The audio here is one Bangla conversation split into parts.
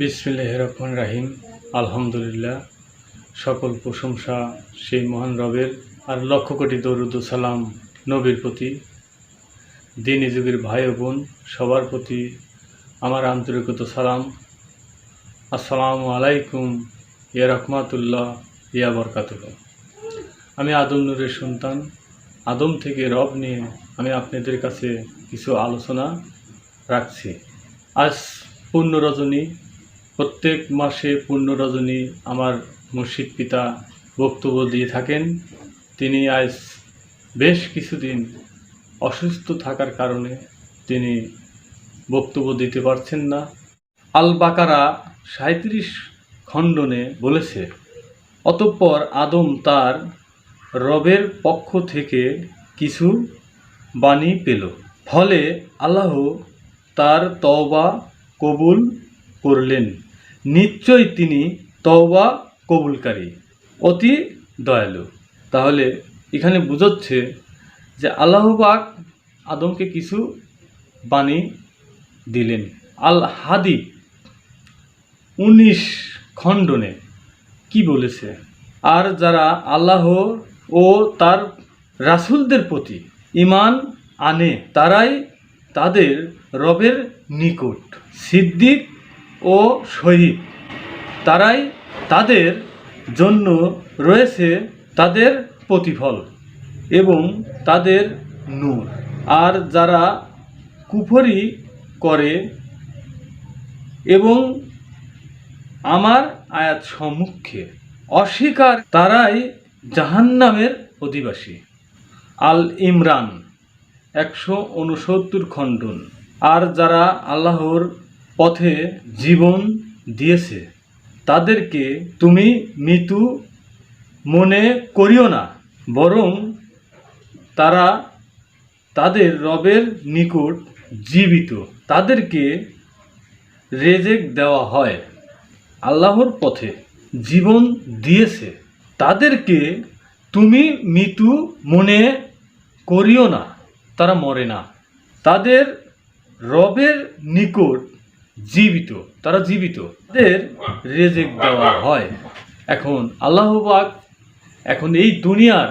বিসমিল্লাহ রহমান রাহিম। আলহামদুলিল্লাহ, সকল প্রশংসা সেই মহান রবের, আর লক্ষ কোটি সালাম নবীর প্রতি। দিন যুগের ভাই বোন, সবার প্রতি আমার আন্তরিকত সালাম। আসসালামু আলাইকুম, ইয়া রহমাতুল্লাহ, ইয়া বরকাতুল্লাহ আমি আদম নূরের সন্তান। আদম থেকে রব নিয়ে আমি আপনাদের কাছে কিছু আলোচনা রাখছি। আজ পূর্ণ রজনী প্রত্যেক মাসে পূর্ণ রজনী আমার মুর্শিদ পিতা বক্তব্য দিয়ে থাকেন। তিনি আজ বেশ কিছুদিন অসুস্থ থাকার কারণে তিনি বক্তব্য দিতে পারছেন না। আল বাকারা সাঁত্রিশ খণ্ডনে বলেছে, অতঃপর আদম তার রবের পক্ষ থেকে কিছু বাণী পেল। ফলে আল্লাহ তার তওবা কবুল করলেন। নিশ্চয় তিনি তওবা কবুলকারী। অতি দয়ালু। তাহলে এখানে বুঝাচ্ছে যে আল্লাহ পাক আদমকে কিছু বাণী দিলেন। আল হাদি উনিশ খণ্ডনে কি বলেছে? আর যারা আল্লাহ ও তার রাসূলদের প্রতি ইমান আনে, তারাই তাদের রবের নিকট সিদ্দিক ও শহীদ। তারাই তাদের জন্য রয়েছে তাদের প্রতিফল এবং তাদের নূর। আর যারা কুফরি করে এবং আমার আয়াত সম্মুখে অস্বীকার, তারাই জাহান্নামের অধিবাসী। আল ইমরান একশো উনসত্তর খণ্ডন। আর যারা আল্লাহর পথে জীবন দিয়েছে। তাদেরকে তুমি মৃত্যু মনে করিও না, বরং তারা তাদের রবের নিকট জীবিত। তাদেরকে রেজেক দেওয়া হয়। আল্লাহর পথে জীবন দিয়েছে। তাদেরকে তুমি মৃত্যু মনে করিও না, তারা মরে না। তাদের রবের নিকট জীবিত, তারা জীবিত। তাদের রেজেক দেওয়া হয়। এখন আল্লাহবাক এখন এই দুনিয়ার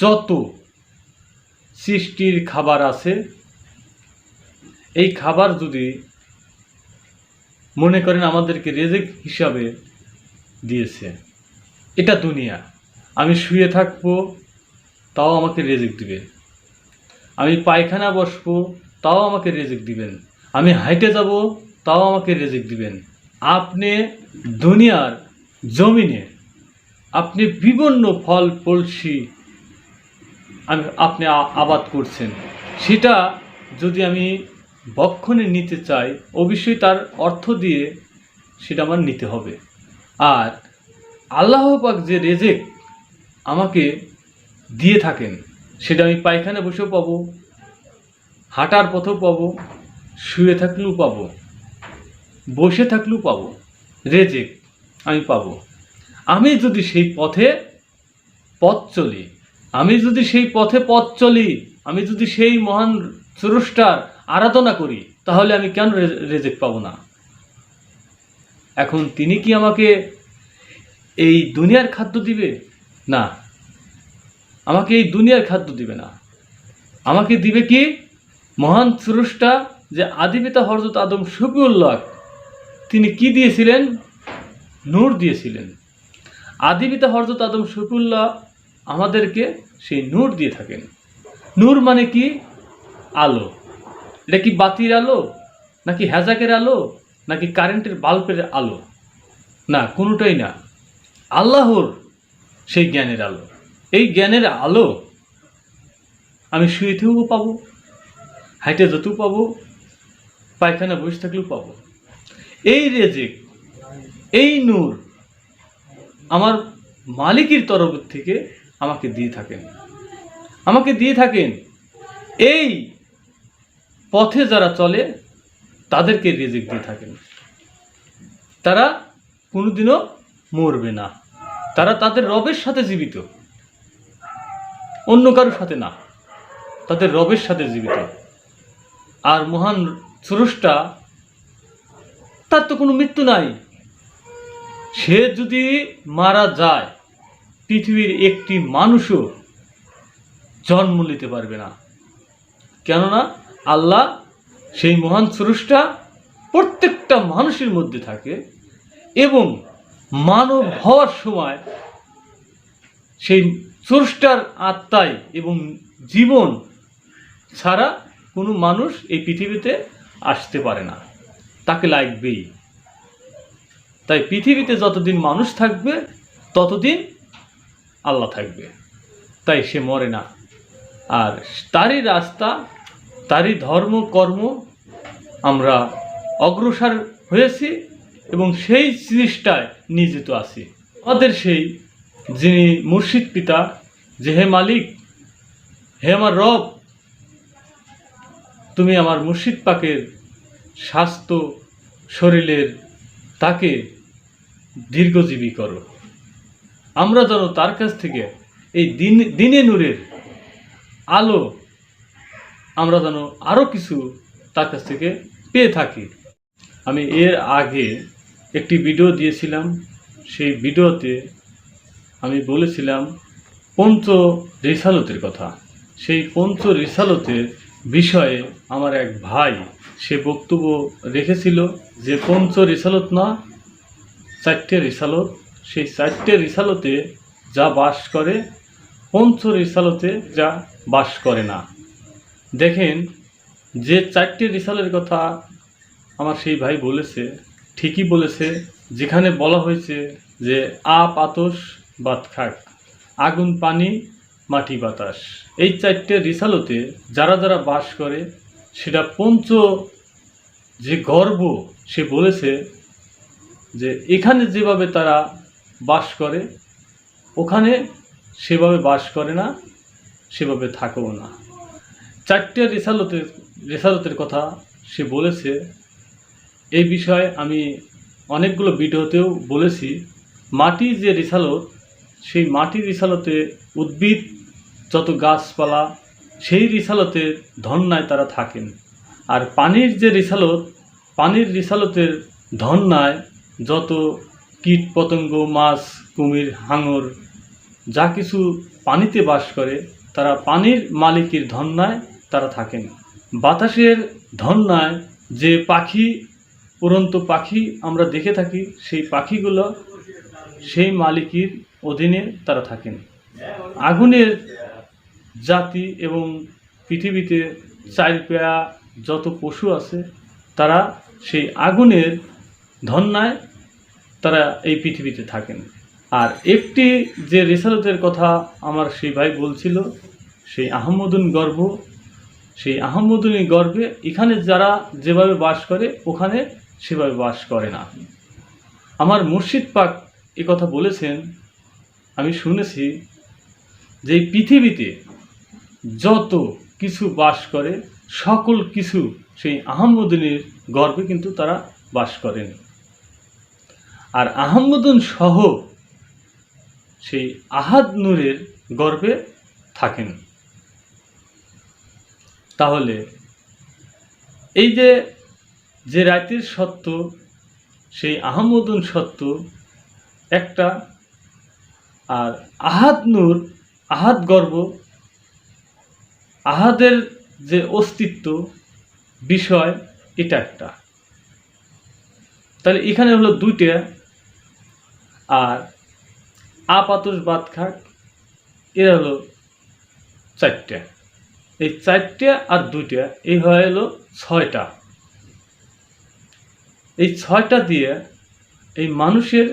যত সৃষ্টির খাবার আছে, এই খাবার যদি মনে করেন আমাদেরকে রেজেক হিসাবে দিয়েছে, এটা দুনিয়া। আমি শুয়ে থাকব, তাও আমাকে রেজেক দিবে। আমি পায়খানা বসবো, তাও আমাকে রেজেক দিবেন। আমি হাইটে যাব তাও আমাকে রেজেক দিবেন। আপনি দুনিয়ার জমিনে আপনি বিভিন্ন ফল ফলসি আমি আপনি আবাদ করছেন। সেটা যদি আমি বক্ষণে নিতে চাই, অবশ্যই তার অর্থ দিয়ে সেটা আমার নিতে হবে। আর আল্লাহ পাক যে রেজেক আমাকে দিয়ে থাকেন, সেটা আমি পায়খানা বসেও পাবো, হাঁটার পথেও পাবো, শুয়ে থাকলেও পাবো। বসে থাকলেও পাবো রেজেক আমি পাবো। আমি যদি সেই পথে পথ চলি, আমি যদি সেই পথে পথ চলি, আমি যদি সেই মহান স্রষ্টার আরাধনা করি, তাহলে আমি কেন রেজেক পাবো না? এখন তিনি কি আমাকে এই দুনিয়ার খাদ্য দিবে? না। আমাকে এই দুনিয়ার খাদ্য দিবে না। আমাকে দিবে কি? মহান স্রষ্টা যে আদিপিতা হরজত আদম শফিউল্লাহ তিনি কি দিয়েছিলেন? নূর দিয়েছিলেন। আদিপিতা হরজত আদম শফিউল্লাহ আমাদেরকে সেই নূর দিয়ে থাকেন। নূর মানে কি? আলো। এটা কি বাতির আলো? নাকি হ্যাজাকের আলো? নাকি কারেন্টের বাল্বের আলো? না, কোনোটাই না। আল্লাহর সেই জ্ঞানের আলো। এই জ্ঞানের আলো আমি শুয়েতেও পাবো, হাইটে যেতেও পাবো পায়খানা বসে থাকলেও পাবো। এই রেজেক, এই নূর আমার মালিকের তরফ থেকে আমাকে দিয়ে থাকেন। আমাকে দিয়ে থাকেন। এই পথে যারা চলে, তাদেরকে রেজেক দিয়ে থাকেন। তারা কোনোদিনও মরবে না। তারা তাদের রবের সাথে জীবিত। অন্য কারোর সাথে না। তাদের রবের সাথে জীবিত। আর মহান স্রষ্টা তার তো কোনো মৃত্যু নাই। সে যদি মারা যায়, পৃথিবীর একটি মানুষও জন্ম নিতে পারবে না। কেননা আল্লাহ সেই মহান স্রষ্টা প্রত্যেকটা মানুষের মধ্যে থাকে এবং মানব হওয়ার সময় সেই স্রষ্টার আত্মায় এবং জীবন ছাড়া কোনো মানুষ এই পৃথিবীতে আসতে পারে না। তাকে লাগবেই তাই পৃথিবীতে যতদিন মানুষ থাকবে, ততদিন আল্লাহ থাকবে। তাই সে মরে না। আর তারই রাস্তা, তারই ধর্ম, কর্ম আমরা অগ্রসর হয়েছি এবং সেই জিনিসটায় নিয়োজিত আছি। আমাদের সেই যিনি মুর্শিদ পিতা, যে হে মালিক, হে আমার রব, তুমি আমার মুর্শিদ পাকের স্বাস্থ্য শরীরের তাকে দীর্ঘজীবী করো। আমরা যেন তার কাছ থেকে এই দিন, দিনে নূরের আলো আমরা যেন আরও কিছু তার কাছ থেকে পেয়ে থাকি। আমি এর আগে একটি ভিডিও দিয়েছিলাম, সেই ভিডিওতে আমি বলেছিলাম, পঞ্চ রিসালতের কথা। সেই পঞ্চ রিসালতের বিষয়ে আমার এক ভাই সে বক্তব্য রেখেছিল যে, পঞ্চ রিসালত না, চারটে রিসালত। সেই চারটে রিসালতে যা বাস করে, পঞ্চ রিসালতে যা বাস করে না। দেখেন, যে চারটে রিসালের কথা আমার সেই ভাই বলেছে, ঠিকই বলেছে, যেখানে বলা হয়েছে যে, আপ আতস বাত খাক, আগুন পানি মাটি বাতাস। এই চারটে রিসালতে যারা যারা বাস করে সেটা পঞ্চ যে গর্ব সে বলেছে যে এখানে যেভাবে তারা বাস করে, ওখানে সেভাবে বাস করে না, সেভাবে থাকেও না। চারটে রেসালতের রেসালতের কথা সে বলেছে। এই বিষয়ে আমি অনেকগুলো ভিডিওতেও বলেছি। মাটি যে রেসালত, সেই মাটির রিসালতে উদ্ভিদ, যত গাছপালা সেই রিসালতের ধন্যায় তারা থাকেন। আর পানির যে রিসালত, পানির রিসালতের ধন্যায় যত কীট পতঙ্গ, মাছ, কুমির, হাঙর, যা কিছু পানিতে বাস করে, তারা পানির মালিকের ধন্যায় তারা থাকেন। বাতাসের ধন্যায় যে পাখি, উড়ন্ত পাখি আমরা দেখে থাকি, সেই পাখিগুলো সেই মালিকের অধীনে তারা থাকেন। আগুনের জাতি এবং পৃথিবীতে চার পেয়া যত পশু আছে, তারা সেই আগুনের ধন্যায় তারা এই পৃথিবীতে থাকেন। আর একটি যে রেসালতের কথা আমার সেই ভাই বলছিল, সেই আহমদুন গর্ভ সেই আহমদুনি গর্ভে এখানে যারা যেভাবে বাস করে, ওখানে সেভাবে বাস করে না। আমার মুর্শিদ পাক কথা বলেছেন, আমি শুনেছি যে পৃথিবীতে যত কিছু বাস করে, সকল কিছু সেই আহমদুনির গর্ভে কিন্তু তারা বাস করেন। আর আহমদুন সহ সেই আহাদ নূরের গর্ভে থাকেন। তাহলে এই যে যে রাতের সত্য, সেই আহমদুন সত্য একটা, আর আহাদ নূর, আহাদ গর্ব আহাদের যে অস্তিত্ব বিষয়, এটা একটা। তাহলে এখানে হলো দুইটা। আর আপাতস বাদ খাক এরা হলো চারটা। এই চারটা আর দুইটা, এই হয়ে এলো ছয়টা। এই ছয়টা দিয়ে এই মানুষের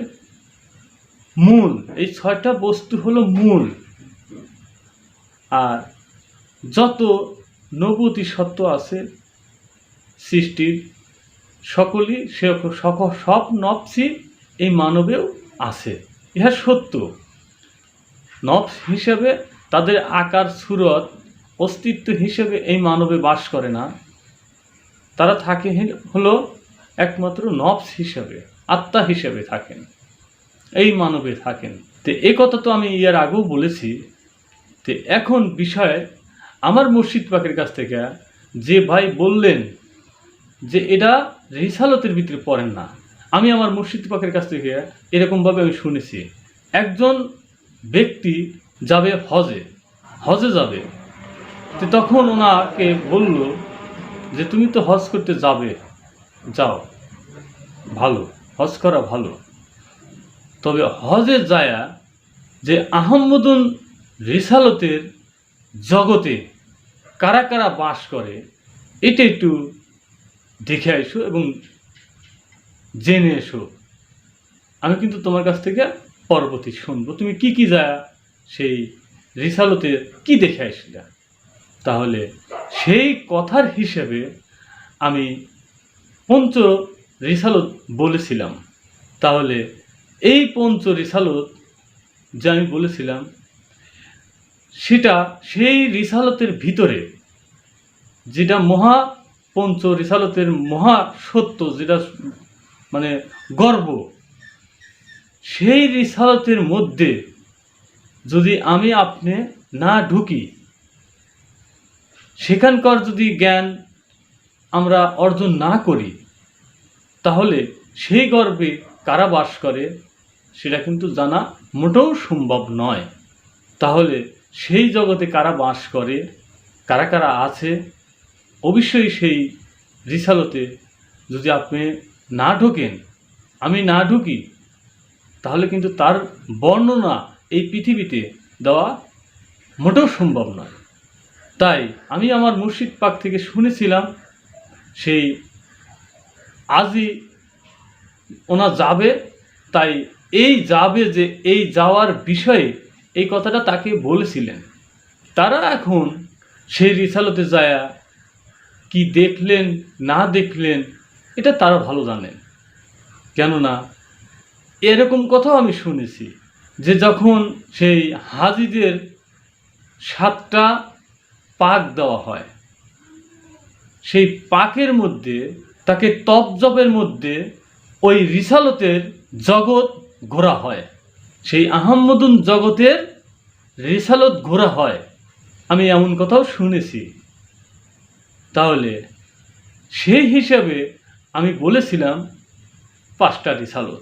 মূল, এই ছয়টা বস্তু হলো মূল। আর যত নবতী সত্য আছে সৃষ্টির, সকলই সে সব নবসি এই মানবেও আছে। ইহা সত্য। নবস হিসেবে তাদের আকার, সুরত, অস্তিত্ব হিসেবে এই মানবে বাস করে না। তারা থাকে হলো একমাত্র নবস হিসেবে, আত্মা হিসেবে থাকেন। এই মানবে থাকেন। তো এ কথা তো আমি ইয়ার আগেও বলেছি। তো এখন বিষয় আমার মুর্শিদ পাকের কাছ থেকে যে ভাই বললেন যে এটা রিসালতের ভিতরে পড়েন না, আমি আমার মুর্শিদ পাকের কাছ থেকে এরকমভাবে আমি শুনেছি। একজন ব্যক্তি যাবে হজে হজে যাবে। তো তখন ওনাকে বলল যে, তুমি তো হজ করতে যাবে, যাও। ভালো, হজ করা ভালো। তবে হজে যায়া যে আহম্মদুন রিসালতের জগতে কারা কারা বাস করে, এটা একটু দেখে এসো এবং জেনে এসো। আমি কিন্তু তোমার কাছ থেকে পরবর্তী শুনব। তুমি কি কি যা সেই রিসালতে কি দেখে আসলে? তাহলে সেই কথার হিসেবে আমি পঞ্চ রিসালত বলেছিলাম। তাহলে এই পঞ্চ রিসালত যে আমি বলেছিলাম সেটা সেই রিসালতের ভিতরে, যেটা মহা পঞ্চ রিসালতের মহা সত্য, যেটা মানে গর্ব, সেই রিসালতের মধ্যে যদি আমি আপনি না ঢুকি, সেখানকার যদি জ্ঞান আমরা অর্জন না করি, তাহলে সেই গর্বে কারা বাস করে, সেটা কিন্তু জানা মোটেও সম্ভব নয়। তাহলে সেই জগতে কারা বাস করে, কারা কারা আছে, অবশ্যই সেই রিসালতে যদি আপনি না ঢোকেন, আমি না ঢুকি, তাহলে কিন্তু তার বর্ণনা এই পৃথিবীতে দেওয়া মোটেও সম্ভব নয়। তাই আমি আমার মুর্শিদ পাক থেকে শুনেছিলাম, সেই আজই ওনা যাবে, তাই এই যাবে যে এই যাওয়ার বিষয়ে এই কথাটা তাকে বলেছিলেন। তারা এখন সেই রিসালতে যায়া কি দেখলেন, না দেখলেন, এটা তারা ভালো জানেন। কেননা, এরকম কথাও আমি শুনেছি যে যখন সেই হাজিদের সাতটা পাক দেওয়া হয়, সেই পাকের মধ্যে, তাকে তপজপের মধ্যে ওই রিসালতের জগৎ ঘোরা হয়। সেই আহম্মদুন জগতের রিসালত ঘোরা হয়। আমি এমন কথাও শুনেছি। তাহলে সেই হিসাবে আমি বলেছিলাম পাঁচটা রিসালত।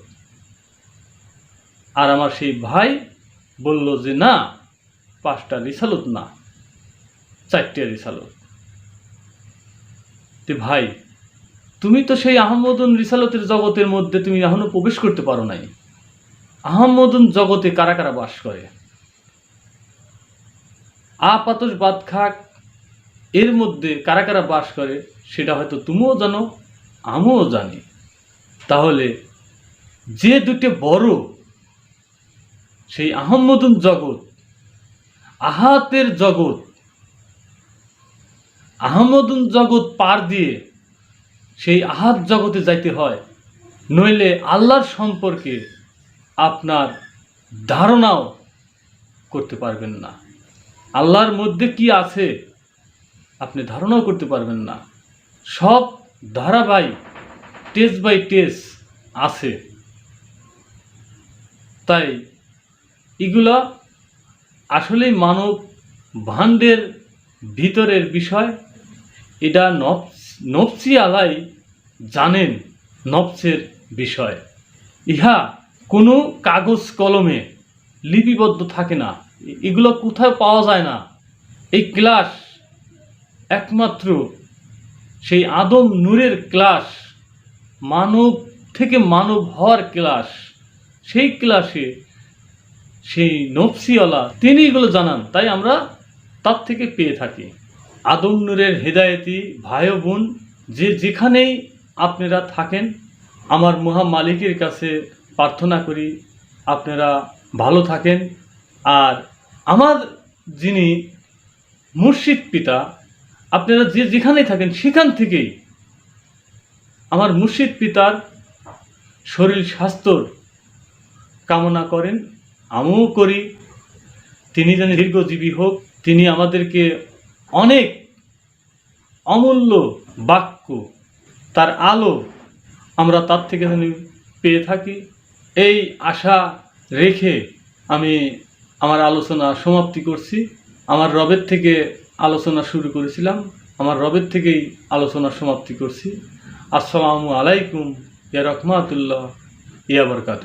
আর আমার সেই ভাই বলল যে, না, পাঁচটা রিসালত না, চারটে রিসালত। তে ভাই, তুমি তো সেই আহম্মদুন রিসালতের জগতের মধ্যে তুমি এখনও প্রবেশ করতে পারো নাই। আহম্মদুন জগতে কারা কারা বাস করে? আপাতস বাদ খাক, এর মধ্যে কারা কারা বাস করে সেটা হয়তো তুমিও জানো, আমিও জানি। তাহলে যে দুটো বড়, সেই আহম্মদুন জগৎ, আহাতের জগৎ, আহমদুন জগৎ পার দিয়ে সেই আহাত জগতে যাইতে হয়, নইলে আল্লাহর সম্পর্কে আপনার ধারণাও করতে পারবেন না। আল্লাহর মধ্যে কি আছে, আপনি ধারণাও করতে পারবেন না। সব ধারাবাহিক টেস্ট বাই টেস্ট আছে। তাই এগুলা আসলেই মানব ভাণ্ডের ভিতরের বিষয়। এটা নফস আলাই জানেন নফসের বিষয়। ইহা কোনো কাগজ কলমে লিপিবদ্ধ থাকে না। এগুলো কোথাও পাওয়া যায় না। এই ক্লাস একমাত্র সেই আদম নূরের ক্লাস, মানব থেকে মানব হওয়ার ক্লাস। সেই ক্লাসে সেই নফসিওয়ালা, তিনি এগুলো জানান, তাই আমরা তার থেকে পেয়ে থাকি। আদম নূরের হেদায়েতি ভাই বোন, যে যেখানেই আপনারা থাকেন, আমার মহা মালিকের কাছে প্রার্থনা করি আপনারা ভালো থাকেন। আর আমার যিনি মুর্শিদ পিতা, আপনারা যে যেখানেই থাকেন, সেখান থেকেই আমার মুর্শিদ পিতার শরীর স্বাস্থ্যর কামনা করেন। আমিও করি। তিনি যেন দীর্ঘজীবী হোক, তিনি আমাদেরকে অনেক অমূল্য বাক্য, তার আলো আমরা তার থেকে যেন পেয়ে থাকি। এই আশা রেখে আমি আমার আলোচনা সমাপ্তি করছি। আমার রবের থেকে আলোচনা শুরু করেছিলাম। আমার রবের থেকেই আলোচনা সমাপ্তি করছি। আসসালামু আলাইকুম, ইয়া রহমাতুল্লাহ, ইয়া বরকাতু